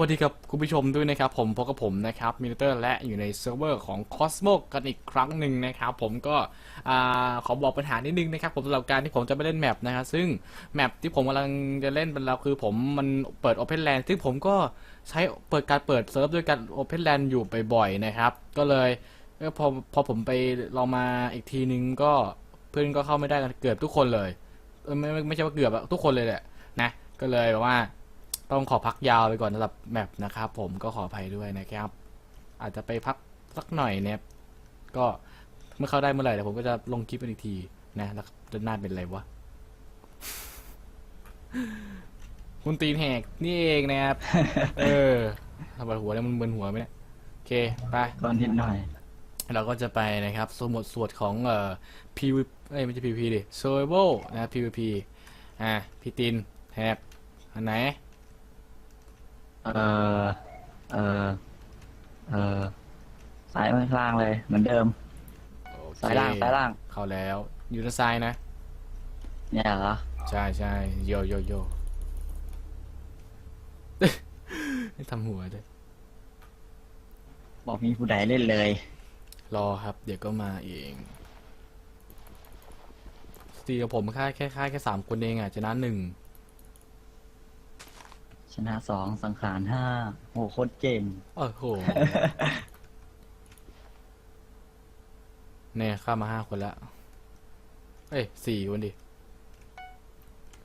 สวัสดีครับคุณผู้ชมด้วยนะครับผมพบกับผมนะครับมินเตอร์และอยู่ในเซิร์ฟเวอร์ของ Cosmo กันอีกครั้งหนึ่งนะครับผมก็อ่าขอบอกปัญหานิดนึงนะครับผมสำหรับการที่ผมจะไปเล่นแมปนะครับซึ่งแมปที่ผมกำลังจะเล่นเป็นแล้วคือผมมันเปิด Open Land ซึ่งผมก็ใช้เปิดการเปิดเซิร์ฟด้วยการ Open Land อยู่บ่อยๆนะครับ ก็เลยพอพอผมไปลองมาอีกทีนึงก็เพื่อนก็เข้าไม่ได้กันเกือบทุกคนเลยไม่ไม่ใช่ว่าเกือบทุกคนเลยแหละนะก็เลยแบบว่า ต้องขอพักยาวไปก่อนสำหรับแมปนะครับผมก็ขออภัยด้วยนะครับ อาจจะไปพักสักหน่อยเนี่ยก็เมื่อเข้าได้เมื่อไหร่เดี๋ยวผมก็จะลงคลิปเป็นอีกทีนะแล้วจะหน้าเป็นไรวะคุณตีนแหกนี่เองนะครับ เออทำไมหัวเนี่ยมันมึนหัวไหมเนี่ยโอเคไปก่อนนิดหน่อย เราก็จะไปนะครับสมุดสวดของเอ่อ PVP เอ้ยไม่ใช่ PVP ดิ Survival นะ PVP อะพี่ตินแฮกอันไหน เออเออเออสายไม่ล่างเลยเหมือนเดิมโอเคสายล่างสายล่างเข้าแล้วอยู่ด้านซ้ายนะ เนี่ยเหรอใช่ใช่โยโยโยไม่ทำหัวด้วย บอกมีผู้ใดเล่นเลยรอครับ เดี๋ยวก็มาเองสตีกับผมค่ายแค่ค่ายแค่สามคนเองอะชนะหนึ่งช นะสองสังขารห้าโหโคตรเก่ง โอ้โห เนี่ยข้ามมาห้าคนแล้ว เอ้ยสี่คนดิ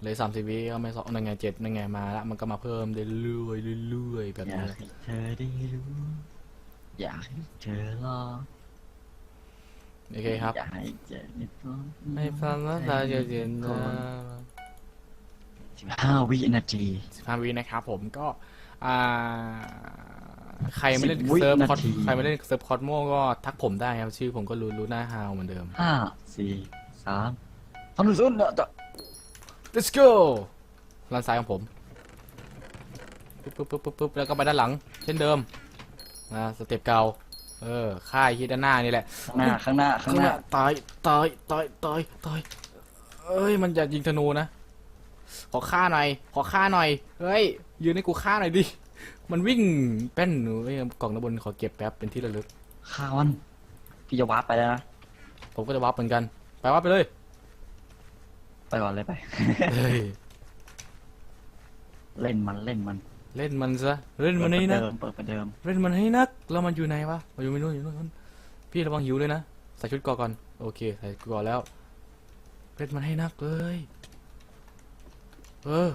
เหลยสามสิบวิก็ไม่สองนั่นไงเจ็ดนั่นไงมาแล้วมันก็มาเพิ่มเรื่อยๆเรื่อยๆแบบอยานี้กให้เธอได้รู้อยากให้เธอลองโอเคครับอยากให้เจอนิดนึงไม่ฟังแล้วตาจะเย็นนะ สิบห้าวินาที สิบห้าวินะครับผมก็อ่าใครไม่เล่นสิบวิเซิร์ฟคอนาที ใครไม่เล่นเซิร์ฟคอสโมก็ทักผมได้ครับชื่อผมก็รู้รู้หน้าฮาวเหมือนเดิม ห้าสี่สามสองหนึ่งศูนย์เนอะ let's go ด้านซ้ายของผมปุ๊บปุ๊บปุ๊บปุ๊บปุ๊บแล้วก็ไปด้านหลัง เช่นเดิมนะสเต็ปเก่าเออค่ายที่ด้านหน้านี่แหละ ข้างหน้าข้างหน้าข้างหน้าตายตายตายตายตายเอ้ยมันอยากยิงธนูนะ ขอฆ่าหน่อย ขอฆ่าหน่อย เฮ้ย ยืนให้กูฆ่าหน่อยดิ มันวิ่งแป้นหนูเอ้ยกล่องด้านบนขอเก็บแป๊บเป็นที่ระลึกข้าวันพี่จะวาร์ปไปแล้วนะ ผมก็จะวับเหมือนกัน ไปวับไปเลย ไปก่อนเลยไป เฮ้ย เล่นมันเล่นมันเล่นมันซะ เล่นมันให้นัก เปิดประเดิมเปิดประเดิมเล่นมันให้นัก แล้วมันอยู่ไหนวะมันอยู่ไม่รู้อยู่นู่นพี่ระวังหิวเลยนะ ใส่ชุดเกราะก่อน โอเค ใส่ชุดเกราะแล้ว เล่นมันให้นักเลย เออ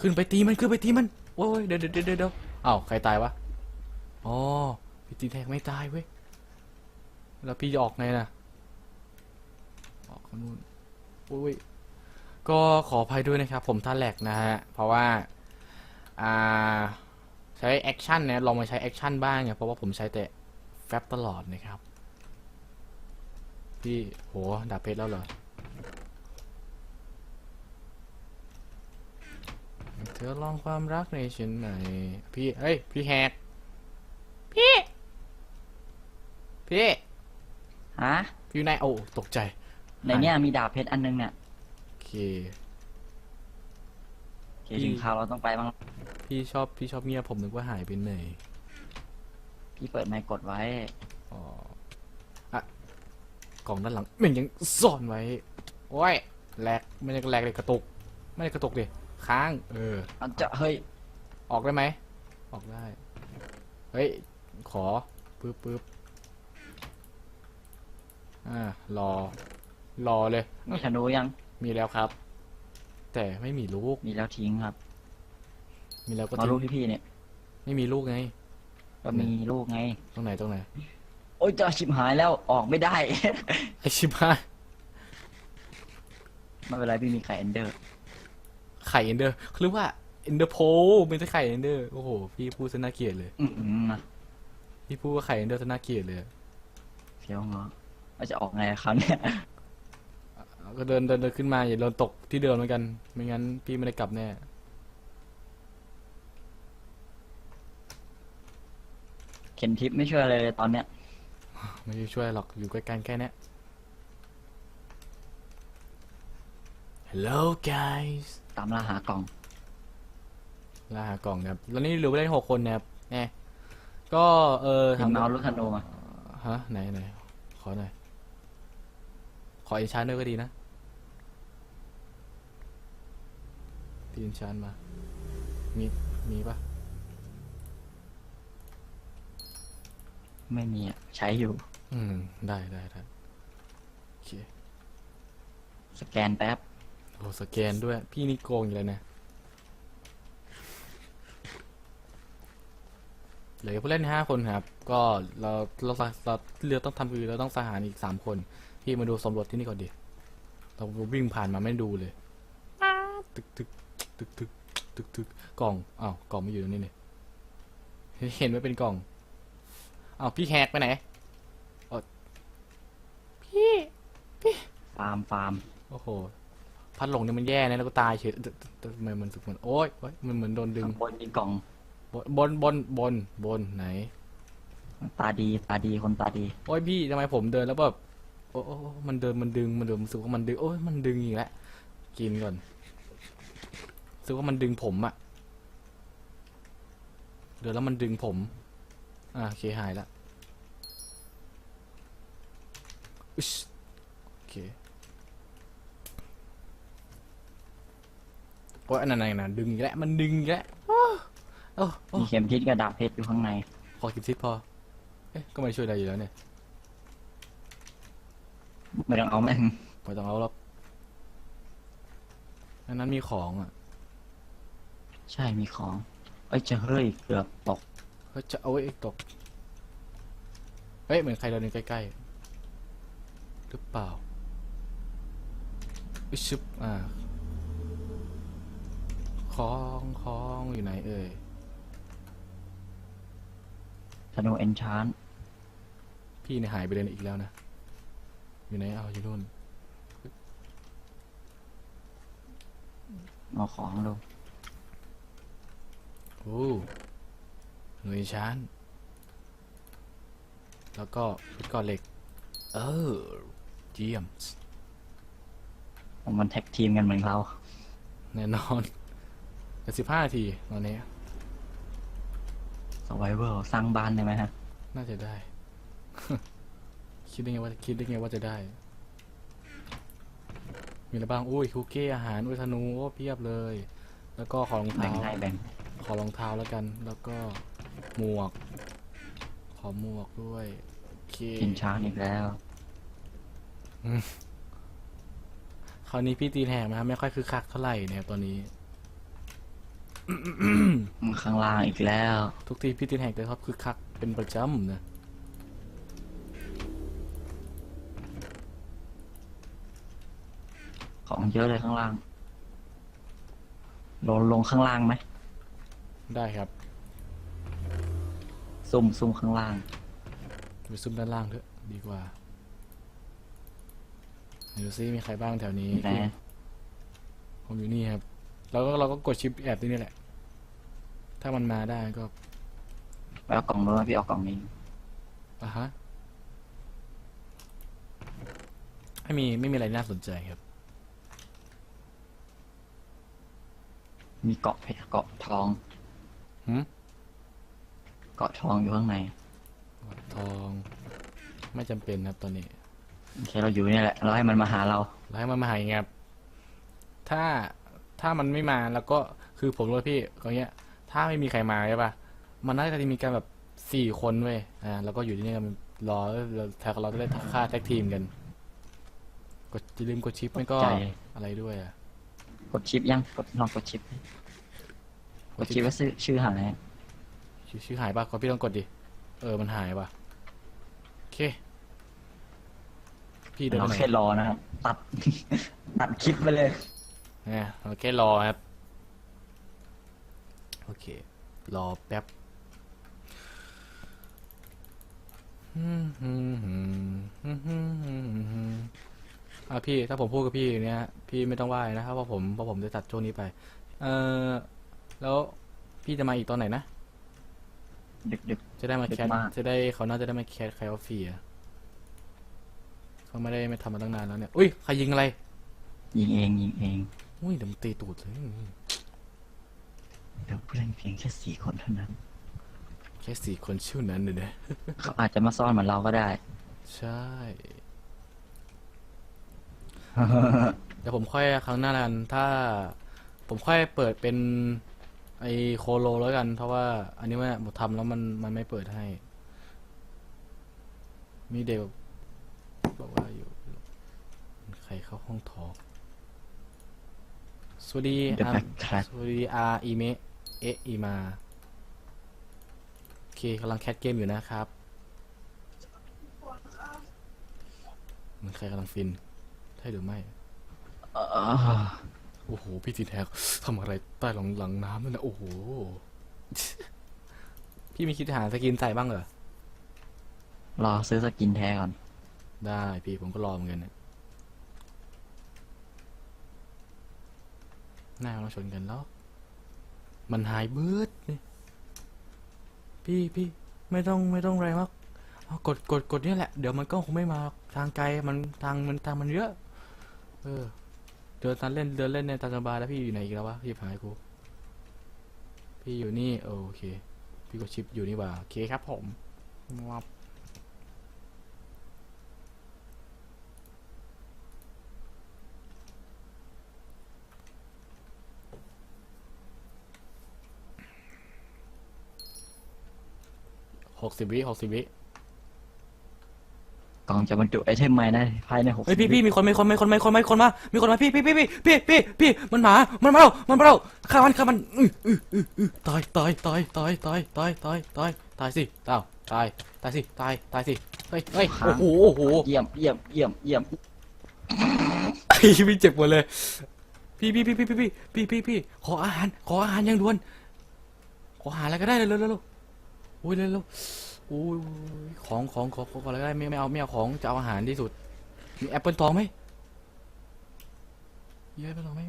ขึ้นไปตีมันขึ้นไปตีมันโอ้ยเดี๋ยวเดี๋ยวเดี๋ยวเอ้าใครตายวะอ๋อพี่ตีแทกไม่ตายเว้ยแล้วพี่จะออกไงนะออกข้างนู้นโอ้ยก็ขออภัยด้วยนะครับ ผมท่าแหลกนะฮะ เพราะว่าอ่าใช้แอคชั่นเนี่ยลองมาใช้แอคชั่นบ้างเนี่ยเพราะว่าผมใช้แต่แฟบตลอดนะครับ พี่โหดาบเพชรแล้วเหรอ เธอลองความรักในฉันหน่อยพี่เฮ้ย พี่แฮก พี่ พี่ ฮะพี่อยู่ไหนโอ้ตกใจในเนี้ยมีดาบเพชรอันนึงเนี่ยโอเค โอเคถึงคราวเราต้องไปบ้างพี่ชอบพี่ชอบเงียบผมนึกว่าหายไปไหนพี่เปิดไมค์กดไว้ อ๋ออะกล่องด้านหลังมันยังซ่อนไว้โอ้ยแหลกไม่ใช่แหลกเลยกระตุก ไม่ได้กระตุกดิ ค้าง เออเอาจะเฮ้ยออกได้ไหม ออกได้ เฮ้ย ขอ ปึ๊บปึ๊บอ่า รอ รอเลย มีธนูยังมีแล้วครับ แต่ไม่มีลูก มีแล้วทิ้งครับมีแล้วก็มาทิ้ลูงกที่พี่เนี่ย ไม่มีลูกไง ก็มีลูกไง ตรงไหนตรงไหน โอ้ยจะชิบหายแล้วออกไม่ได้ ไอชิบหายไม่เป็นไรพี่มีไข่เอนเดอร์ ไข่เอนเดอร์หรือว่าเอนเดอร์โพไม่ใช่ไข่เอนเดอร์โอ้โห พี่พูดซะน่าเกลียดเลย อืมๆนะพี่พูดว่าไข่เอนเดอร์ซะน่าเกลียดเลยเฟี้ยวเงาะว่าจะออกไงคราวเนี้ยก็เดินเดินเดินขึ้นมาอย่าโดนตกที่เดิมเหมือนกัน ไม่งั้นพี่ไม่ได้กลับแน่ เข็นทิปไม่ช่วยอะไรเลยตอนเนี้ย ไม่ได้ช่วยหรอกอยู่ใกล้ๆแค่เนี้ย Hello guys ตามล่าหากล่อง ล่าหากล่องนะครับแล้วนี่เหลือไปได้หกคนนะครับแน่ก็เออเห็นเมาส์ลูกธนูมา ฮะไหนไหนขอหน่อย ขออินชานด้วยก็ดีนะพี่อินชานมา มี มีปะไม่มีอะใช้อยู่ อืม ได้ได้ได้โอเค สแกนแป๊บ โอ้สแกนด้วย พี่นี่โกงอยู่เลยนะเหลือผู้เล่นห้าคนครับ ก็เราเราเราเราเรือต้องทำคือเราต้องสหารอีกสามคน พี่มาดูสำรวจที่นี่ก่อนดิ เราวิ่งผ่านมาไม่ดูเลยตึกตึกตึกตึกตึกตึกกล่องอ้าวกล่องไม่อยู่ตรงนี้เนี่ยเห็นไหมเป็นกล่องอ้าวพี่แหกไปไหนเอ้าพี่ฟาร์มฟาร์มโอ้โห พัดหลงเนี่ยมันแย่นะแล้วก็ตายเฉยตึ๊ดตึ๊ดตึ๊ดทำไมมันรู้สึกเหมือนโอ๊ยโอ๊ยมันเหมือนโดนดึง ข้างบนมีกล่องบนบนบนบนไหน ตาดีตาดีคนตาดี โอ้ยพี่ทำไมผมเดินแล้วแบบโอ้โอ้โอ้มันเดินมันดึงมันเดินรู้สึกว่ามันดึงโอ้ยมันดึงอีกแล้วกินก่อนรู้สึกว่ามันดึงผมอะเดินแล้วมันดึงผมอ่าโอเคหายละอึชโอเค โอ้ยอันนั้นนะดึงอีกแล้วมันดึงอีกแล้วโอ้โอ้โอ้มีเข็มทิศกระดาบเพชรอยู่ข้างใน ขอกินทิศพอ เอ๊ะก็ไม่ช่วยอะไรอยู่แล้วเนี่ยไม่ต้องเอาแม่งไม่ต้องเอาหรอกอันนั้นมีของอะใช่มีของเอ้ยเจะเฮ้ยเกือบตกเฮ้ยจะเอาไว้ตกเฮ้ยเหมือนใครเดินอยู่ใกล้ๆหรือเปล่าอิชึบอ่า ของของอยู่ไหนเอ่ยธนูเอนชานพี่เนี่ยหายไปเลยอีกแล้วนะ อยู่ไหนเอาอยู่นู่นเอาของดูโอ้หน่วยชานแล้วก็พุทก่อเหล็ก เออเจียม มันแท็กทีมกันเหมือนเรา แน่นอน แต่สิบห้านาทีตอนนี้สไวเวอร์สร้างบ้านได้ไหมฮะ น่าจะได้ คิดได้ไงว่าคิดได้ไงว่าจะได้ มีอะไรบ้าง อุ้ยคุกกี้อาหารอุ้ยธนูโอ้เพียบเลย แล้วก็ขอรองแบ่เท้างให้แบ่ง ขอรองเท้าแล้วกัน แล้วก็หมวก ขอหมวกด้วยโอเคเอนชานอีกแล้ว คราวนี้พี่ตีแหกนะครับไม่ค่อยคึกคักเท่าไหร่นะครับตอนนี้ ข้างล่างอีกแล้ว ทุกทีพี่ตีแหกจะชอบคึกคักเป็นประจำนะของเยอะเลยข้างล่าง ลงลงข้างล่างไหม ได้ครับซุ่มซุ่มข้างล่าง ไปซุ่มด้านล่างเถอะดีกว่าดูซิมีใครบ้างแถวนี้ ผมอยู่นี่ครับ แล้วก็เราก็กดชิปแอบที่นี่แหละ ถ้ามันมาได้ก็ไปเอากล่องนู้นมาพี่เอากล่องนี้อะฮะไม่มีไม่มีอะไรน่าสนใจครับ มีเกาะเพชรเกาะทองหืมเกาะทองอยู่ข้างในทอง ไม่จำเป็นครับตอนนี้โอเคเราอยู่เนี่ยแหละเราให้มันมาหาเราแล้วให้มันมาหาอย่างเงี้ยครับถ้าถ้ามันไม่มาแล้วก็คือผมรู้ว่าพี่ก็เงี้ย ถ้าไม่มีใครมาใช่ปะมันน่าจะมีการแบบสี่คนเว้ย อ่า แล้วก็อยู่ที่นี่กันรอเราแท็กเราจะได้ค่าแท็กทีมกัน กดอย่าลืมกดชิปไม่ก็ใจอะไรด้วยอะ กดชิปยังกดลองกดชิป กดชิปว่าชื่อชื่อหายชื่อชื่อหายปะก็พี่ต้องกดดิ เออ มันหายปะโอเค พี่เดินไปเราไหนแค่รอนะครับ ตัด ตัดคลิปไปเลยเนี่ยเราแค่รอครับ โอเค รอแป๊บอะพี่ถ้าผมพูดกับพี่เนี้ยพี่ไม่ต้องไหว้นะครับเพราะผมเพราะผมจะตัดช่วงนี้ไป เออแล้วพี่จะมาอีกตอนไหนนะดึกดึกจะได้มาดึกแคสมากจะได้เขาน่าจะได้มาแคสใครออฟฟี่อะเขาไม่ได้ไม่ทำมาตั้งนานแล้วเนี่ย อุ้ยใครยิงอะไร ยิงเองยิงเอง อุ้ยเดี๋ยวมันตีตูดเลย เดี๋ยวผู้เล่นเพียงแค่สี่คนเท่านั้น แค่สี่คนชื่อนั้นเลยนะเขาอาจจะมาซ่อนเหมือนเราก็ได้ ใช่เดี๋ยวผมค่อยครั้งหน้าแล้วกัน ถ้าผมค่อยเปิดเป็นไอโคโลแล้วกัน เพราะว่า อันนี้มันผมทำแล้วมันมันไม่เปิดให้ มีเด็กบอกว่าอยู่ ใครเข้าห้องทอกสวัสดี The อา Backtrack สวัสดีอาอีเมะ เอะอีมาโอเคกำลังแคสเกมอยู่นะครับเหมันใครกำลังฟิน ใช่หรือไม่เอ่อโอ้โห พี่ทีแท็กทำอะไรใต้หลังหลังน้ำนั่นนะโอ้โห พี่มีคิดหาสกินใส่บ้างเหรอ รอซื้อสกินแท้ก่อน ได้พี่ผมก็รอเหมือนกันเนี่ยหน้าเราชนกันแล้ว มันหายเบิดนี่พี่พี่ไม่ต้องไม่ต้องอะไรมากกดกดกดนี่แหละ เดี๋ยวมันก็คงไม่มาทางไกลมันทางมันทางมันเยอะ เออ เดินตามเล่นเดินเล่นในตาสบายแล้วพี่อยู่ไหนอีกแล้ววะพี่หายกูพี่อยู่นี่โอเค พี่ก็ชิปอยู่นี่ว่าโอเคครับผมวับ กสิบวิหกสิบวิกล่องจะบรรจุไอเทมใหม่ได้ภายในหกเฮ้ยพี่พี่มีคนมีคนมีคนมีคนมีคนมา มีคนมาพี่พี่พี่พี่พี่พี่พี่มันมา มันมาแล้วมันมาแล้วฆ่ามันฆ่ามันอื้ออื้ออื้ออื้อตายตายตายตายตายตายตายตายตายสิตายตายตายสิตายตายสิเฮ้ยเฮ้ยโอ้โหโอ้โหเยี่ยมเยี่ยมเยี่ยมเยี่ยมไอ้พี่เจ็บหมดเลย พี่พี่พี่พี่พี่พี่พี่พี่ขออาหารขออาหารอย่างด่วนขออาหารอะไรก็ได้เลยเร็วเร็วเร็ว โอ้ยเร็วเร็วโอ้ยของของของของอะไรได้ไม่ไม่เอาไม่เอาของจะเอาอาหารที่สุด มีแอปเปิลทองไหมมีแอปเปิลทองไหม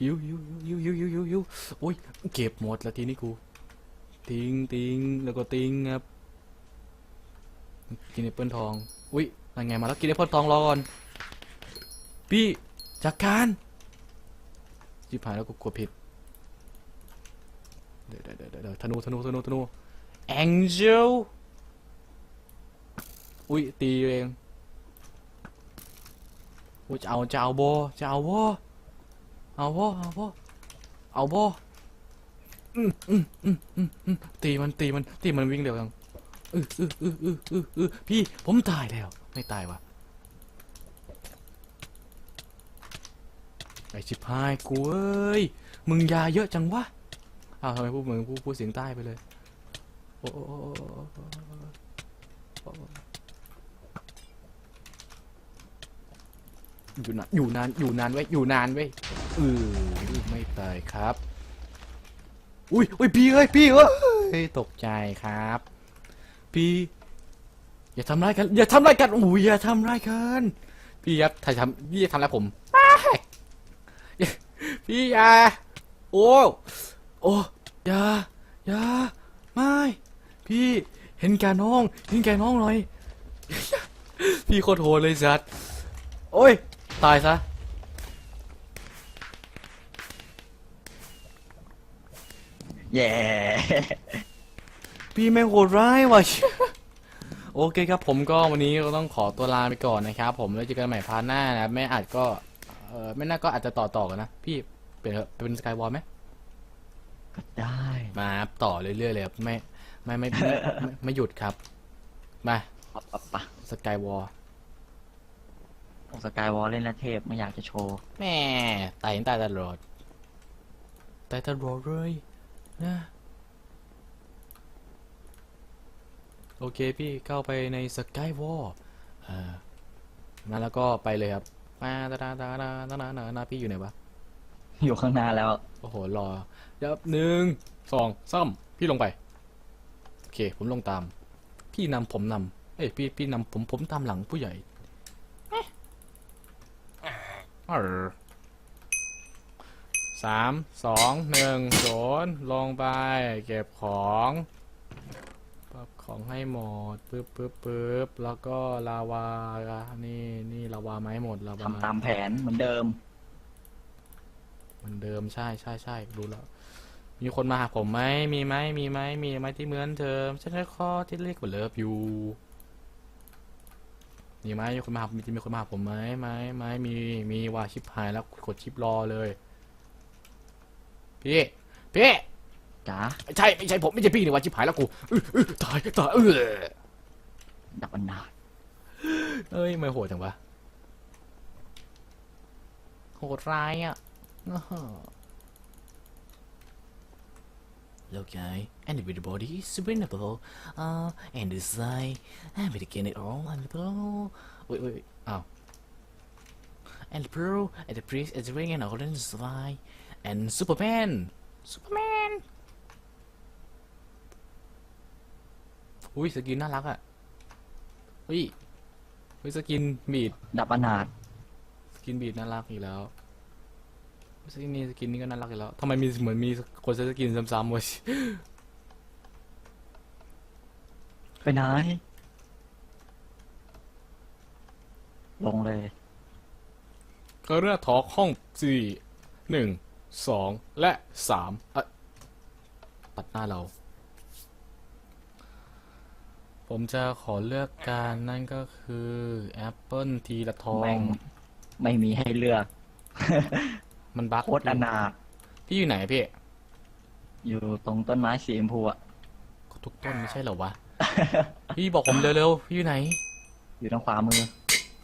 หิวหิวหิวหิวหิวหิวหิวโอ้ยเก็บหมดแล้วทีนี้กูทิ้งทิ้งแล้วก็ทิ้งครับกินแอปเปิลทองอุ้ยยังไงมาแล้วกินแอปเปิลทองรอก่อนพี่จัดการจิบหายแล้วกูกดผิดเดี๋ยวเดี๋ยวเดี๋ยวเดี๋ยวธนูธนูธนูธนู แองเจลอุ้ยตีเองอุ้ยจะเอาจะเอาโบจะเอาโบเอาโบเอาโบเอาโบอืมอืมอืมอืมอืมตีมันตีมันตีมันวิ่งเร็วจังอืออืออืออืออืออือพี่ผมตายแล้ว ไม่ตายวะไอชิบหายกูเอ้ยมึงยาเยอะจังวะอ้าวทำไมพูดเหมือนพูดพูดเสียงใต้ไปเลย โอ้โอยู่นานอยู่นานอยู่นานไว้ยอยู่นานไว้ยเออไม่ตายครับ อุ้ยอุ้ยพี่เอ้ยพี่เอ้ยตกใจครับ พี่ อย่าทำร้ายกัน อย่าทำร้ายกันอุ้ยอย่าทำร้ายกันพี่ครับถ้าทำพี่จะทำอะไรผมพี่อยาโอ้โอ้อยาอยาไม่ พี่เห็นแก่น้องเห็นแก่น้องหน่อย พี่โคตรโหดเลยสัตว์โอ้ย ตายซะแย่พี่ไม่งโหดร้ายว่ะ โอเคครับผมก็วันนี้ก็ต้องขอตัวลาไปก่อนนะครับผมแล้วเจอกันใหม่พาร์ทหน้านะไม่อาจก็เออไม่น่าก็อาจจะต่อต่อกันนะ พี่เปลี่ยนเถอะเป็นสกายวอลไหมก็ได้ มาต่อเรื่อยๆเลยครับไม่ ไม่ไม่ไม่ไม่ไม่หยุดครับ มาปะปะปะสกายวอลสกายวอลเล่นและเทพไม่อยากจะโชว์แม่ตายตายตลอดตายตลอดเลยนะโอเคพี่เข้าไปในสกายวอลอ่ามาแล้วก็ไปเลยครับมาตาตาตาตาตาตาตาตาพี่อยู่ไหนวะ อยู่ข้างหน้าแล้ว โอ้โห รอเดี๋ยวหนึ่งสองสามพี่ลงไปโอ เค ผมลงตาม พี่นำผมนำเอ้ยพี่พี่นำผมผมตามหลังผู้ใหญ่เอ๊ะเออสามสองหนึ่งศูนย์ลงไป เก็บของปรับของให้หมดปึ๊บปึ๊บปึ๊บแล้วก็ลาวานี่นี่ลาวาไม้หมดลาวาทำตามแผนเหมือนเดิม เหมือนเดิมใช่ใช่ใช่รู้แล้ว มีคนมาหาผมไหมมีไหมมีไหมมีไหมที่เหมือนเธอฉันแค่ข้อที่เรียกว่าเลิฟอยู่มีไหมมีคนมาหามีมีคนมาหาผมไหมไหมไหมมีมีว่าชิปหายแล้วกดชิปรอเลย พี่พี่จ๋าไม่ใช่ไม่ใช่ผมไม่ใช่พี่นี่ว่าชิปหายแล้วกูอื้ออื้อตายตายเออดับมันนาดเอ้ยไม่โหดจังวะโหดร้ายอะ อ้อ Okay, and everybody is winnable. Uh, and the side, and we can it all, and the pro. Wait, wait, wait. Oh. And the pro, and the priest, and the ring, and all in the side. And Superman! Superman! อุ้ยสกินน่ารักอะอุ้ยอุ้ยสกินบีดดับมันนาดสกินบีดน่ารักอีกแล้ว สกินนี้สกินนี้ก็น่ารักอีกแล้วทำไมมีเหมือนมีคนใช้สกินซ้ำๆวะไปไหนลงเลยก็เรือทอกห้องสี่หนึ่งสองและสามอะตัดหน้าเรา ผมจะขอเลือกการนั่นก็คือแอปเปิลทีละทอแม่งงไม่มีให้เลือก มันบั๊กโคตรอนาถพี่อยู่ไหนพี่ อยู่ตรงต้นไม้สีชมพูอะทุกต้นไม่ใช่เหรอวะ พี่บอกผมเร็วๆ พี่อยู่ไหน อยู่ทางขวามือ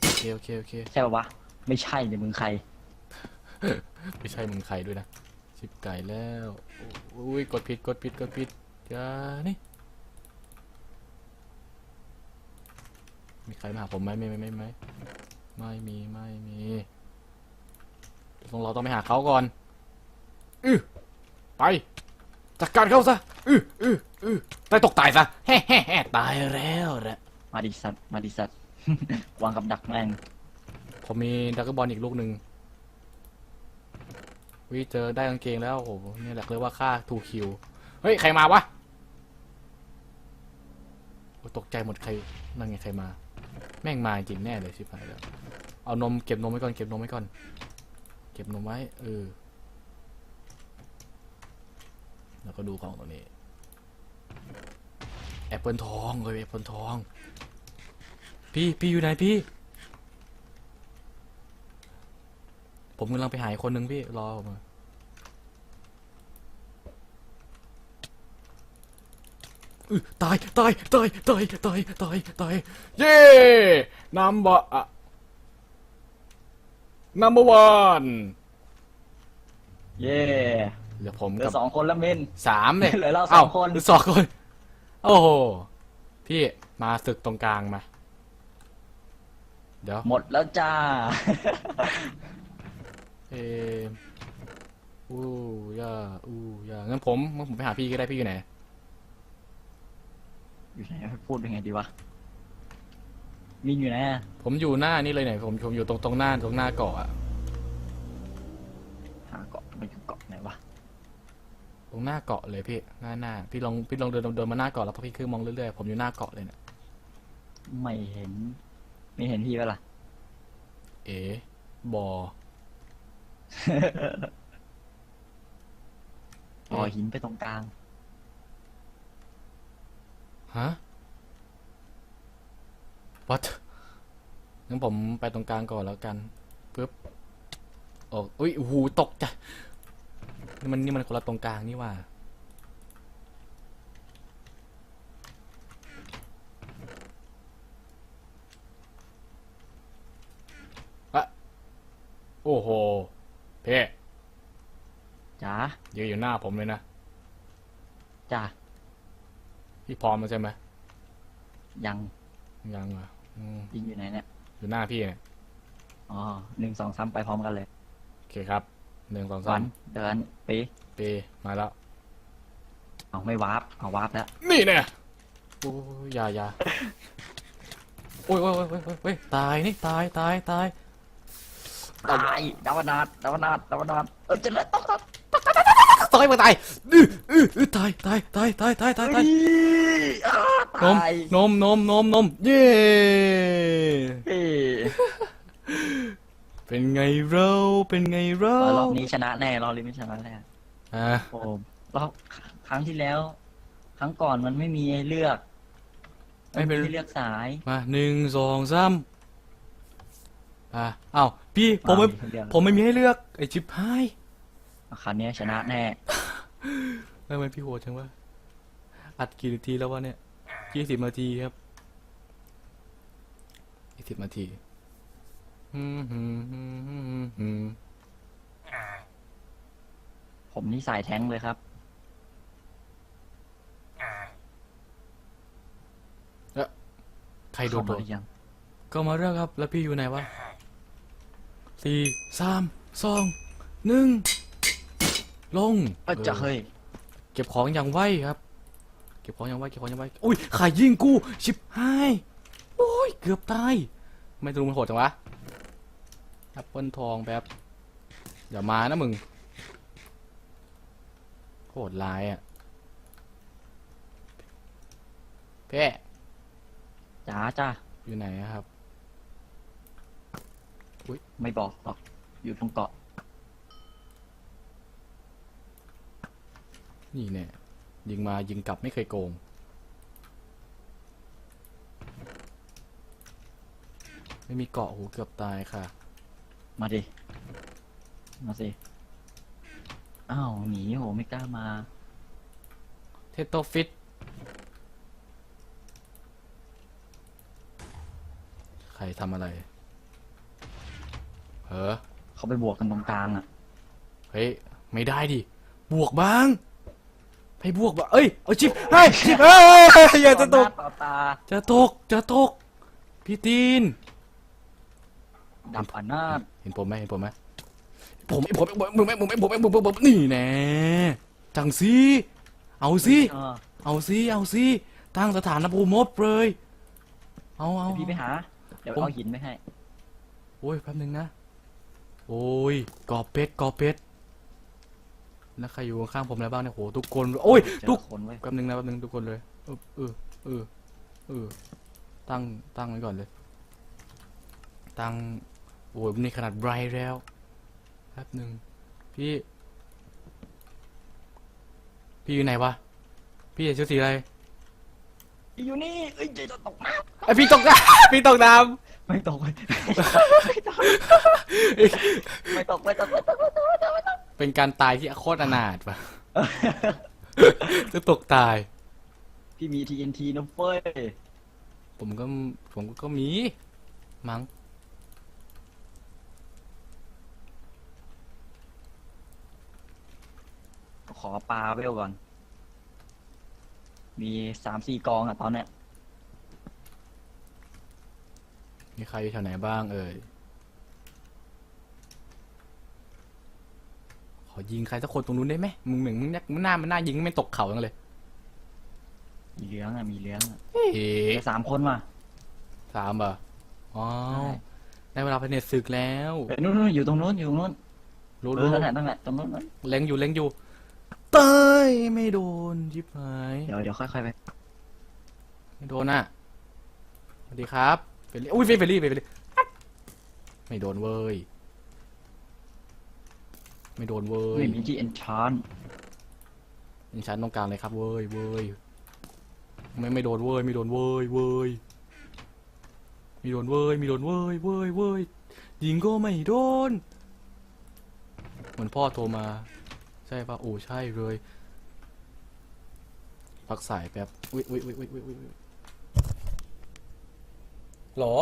โอเคโอเคโอเค ใช่ปะวะ ไม่ใช่เนี่ยมึงใคร ไม่ใช่มึงใครด้วยนะ ชิบไก่แล้วอุ้ยกดผิดกดผิดกดผิดอย่านี่ มีใครมาหาผมไหมไม่ไม่ไม่ไม่ไม่มีไม่มี ต้องเราต้องไปหาเขาก่อนอือไป จัดการเขาซะอืออืออือตายตกตายซะแฮ่แฮ่แฮ่ตายแล้วแหละมาดิสัตว์มาดิสัตว์ วางกับดักแม่งผมมีดักเกอร์บอลอีกลูกหนึ่งวิเจอได้กางเกงแล้วโอ้โหนี่แหละเรียกว่าค่าทูคิวเฮ้ย ใครมาวะโอ้ตกใจหมดใครนั่นไงใครมา แม่งมาจริงแน่เลยชิบหายแล้วเอานมเก็บนมไว้ก่อนเก็บนมไว้ก่อน เก็บนมไว้ เออ แล้วก็ดูกล่องตัวนี้ แอปเปิลทองเลยแอปเปิลทอง พี่ พี่อยู่ไหนพี่ ผมกำลังไปหาอีกคนหนึ่งพี่ รอผมาตาย ตาย ตาย ตาย ตาย ตาย ตาย เย้นัมเบอร์อะ นัมเบอร์วันเย่เหลือผมเหลือกับสองคนแล้วมินสามเลยเหลือเราสองคน เหลือสองคน โอ้โห พี่มาศึกตรงกลางมา เดี๋ยว หมดแล้วจ้า เอออู้ย่าอู้ย่างั้นผมงั้นผมไปหาพี่ก็ได้พี่อยู่ไหนอยู่ไหนพูดยังไงดีวะ มินอยู่ไหนอะผมอยู่หน้านี่เลยเนี่ยผมผมอยู่ตรงตรงหน้าตรงหน้าเกาะอะหาเกาะมันอยู่เกาะไหนวะตรงหน้าเกาะเลยพี่หน้าหน้าพี่ลองพี่ลองเดินเดินมาหน้าเกาะแล้วพอพี่คือมองเรื่อยๆผมอยู่หน้าเกาะเลยเนี่ยไม่เห็น ไม่เห็นพี่ปะล่ะเอ๋บออ๋อหินไปตรงกลางฮะ what งั้นผมไปตรงกลางก่อนแล้วกันปึ๊บโอ้อุ้ยโอ้โหูตกใจนี่มันนี่มันคนละตรงกลางนี่หว่าอะโอ้โห เพ่จ้ายืนอยู่หน้าผมเลยนะจ้าพี่พร้อมแล้วใช่ไหมยังยังเหรอะ อืมยิงอยู่ไหนเนี่ย อยู่หน้าพี่เนี่ยอ๋อหนึ่งสองสามไปพร้อมกันเลยโอเคครับหนึ่งสองวัสามนเดินปีปีมาแล้ว เอาไม่วาร์ปเอาวาร์ปแล้วนี่เนี่ยโอ้ยอยาอยาโอ้ยโอ้ยโอ้ยโอ้ยโอ้ยโอ้ยตายนี่ตายตายตายตายดาวนาดดาวนาดดาวนาดเออจะเล่นต้องครับ ตายมาตายอื้ออื้ออื้อตายตายตายตายตายตายตายนมนมนมนมนมเย้เป็นไงเราเป็นไงเรารอบนี้ชนะแน่รอบนี้ไม่ชนะแน่อะโอ้รอบครั้งที่แล้ว ครั้งก่อนมันไม่มีให้เลือก ไม่เป็นเลือกสายมาหนึ่งสองสามอะเอ้าพี่ผมไม่ผมไม่มีให้เลือกไอชิปไฮ คราวนี้ชนะแน่ทำไมพี่โหดจังวะอัดกี่นาทีแล้ววะเนี่ยยี่สิบนาทีครับยี่สิบนาทีอืมอืมอืมอืมอืมผมนี่สายแท้งเลยครับใครโดเข้านโดมานหรือยัง ก็มาเรื่องครับ แล้วพี่อยู่ไหนวะสี่สามสองหนึ่ง ลงเออจะเออเฮ้ยเก็บของอย่างไวครับ เก็บของอย่างไวเก็บของอย่างไวอุ้ยใครยิงกู ชิบหายโอ้ยเกือบตายไม่ตรงมันโหดจังวะแอปเปิลทองแบบอย่ามานะมึงโหดร้ายอะเพ่จ๋าจ้าอยู่ไหนอะครับไม่บอกหรอกอยู่ตรงเกาะ นี่เนี่ยยิงมายิงกลับไม่เคยโกง ไม่มีเกาะโหเกือบตายค่ะ มาดิ มาสิ อ้าวหนีโหไม่กล้ามา เทโตฟิต ใครทำอะไรเฮ้อเขาไปบวกกันตรงกลางอะ เฮ้ย ไม่ได้ดิ บวกบ้าง ไปบวกบ่เอ้ยเอาชิปให้ชิปเอ้ยอย่าจะตกจะตกจะตก พี่ตีน ดับอนนาถเห็นผมไหมเห็นผมไหมผมไอ้ผมไอ้ผมมึงไอ้ผมไอ้ผมไอ้ผมผมนี่แน่จังซีเอาซีเอาซีเอาซีตั้งสถานภูมิมบเลย เอาเอาพี่ไปหา เดี๋ยวเอาหินไปให้ โอ้ยแป๊บนึงนะ โอ้ยกอบเป็ดกอบเป็ด แล้วใครอยู่ข้างผมแล้วบ้างเนี่ยโหทุกคนโอ้ยเจทุอกคนไว้ยแป๊บนึงนะแป๊บนึงทุกคนเลยเออเออเออเออตั้งตั้งไว้ก่อนเลย ตั้งโอ้ยนี่ขนาดไบรท์แล้วแป๊บนึงพี่ พี่อยู่ไหนวะพี่ใส่ชุดสีอะไรอยู่นี่เอ้ยจะตกน้ไอพี่ตกน้ำพี่ตกน้ำไม่ตกไม่ตกไม่ตกไม่ตกไม่ตกไม่ตกไม่ตกไม่ตกำ เป็นการตายที่โคตรอนาถปะจะตกตาย พี่มี TNT นะเฟ้ยผมก็ผมก็มี มั้งขอปลาเวลก่อน มีสามสี่กองอะตอนเนี้ยมีใครอยู่แถวไหนบ้างเอ่ย อยิงใครสักคนตรงนู้นได้ไหมมึงเหมือนมึงเนี่ยมึงหน้ามันหน้ายิงไม่ตกเขาจังเลย มีเลี้ยงอะมีเลี้ยงอะเฮ้เหลือสามคนว่ะสามเหรออ๋อใช่ได้เวลาไปเน็ตศึกแล้วเอ้ยนู่นนู่นอยู่ตรงนู้นอยู่ตรงนู้นรู้เอรู้อนั่นแหละนั่นแหละตรงนู้นนั่นเล็งอยู่เล็งอยู่เตยไม่โดนชิบหายเดี๋ยวเดี๋ยวค่อยๆไปไม่โดนอะสวัสดีครับเฟรลี่อุ้ยเฟรลี่เฟรลี่ไม่โดนเว้ย ไม่โดนเว้ยไม่มีที่เอนชานยังชั้นตรงกลางเลยครับเว้ยเว้ยไม่ไม่โดนเว้ยไม่โดนเว้ยเว้ยไม่โดนเว้ยไม่โดนเว้ยเว้ยเว้ยยิงก็ไม่โดน เหมือนพ่อโทรมา ใช่ปะโอ้ใช่เลยพักสายแป๊บอุ้ยอุ้ยอุ้ยอุ้ยอุ้ยอุ้ยอุ๊ยหรอ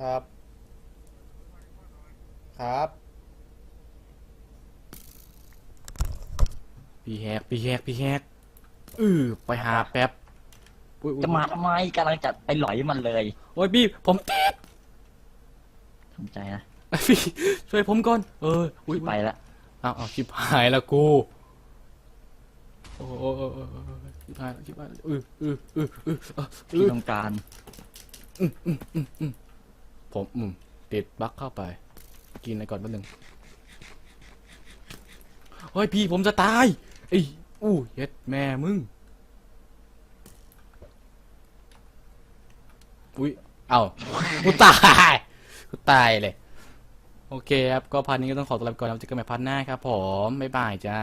ครับ ครับ พี่แฮกพี่แฮกพี่แฮกอือไปหาแป๊บอุ๊ยอุ๊ยจะมาทำไมกำลังจะไปหลอยมันเลยโอ้ยพี่ผมติดทำใจนะพี่ช่วยผมก่อนเอออุ้ยไปละเอาเอาชิบหายแล้วกูโอ้โอ้โอ้โอ้โอ้โอ้ชิบหายแล้วชิบหายแล้วอืออืออืออือเออพี่ต้องการ ผมอืมติดบั๊กเข้าไป กินอะไรก่อนแป๊บนึงเฮ้ยพี่ผมจะตายไอ้ยอู้เย็ดแม่มึง อุ้ย เอ้ากูตายกูตายเลย โอเคครับ ก็พาร์ทนี้ก็ต้องขอตัวลาไปก่อนแล้วเจอกันใหม่พาร์ทหน้าครับผม บ๊ายบายจ้า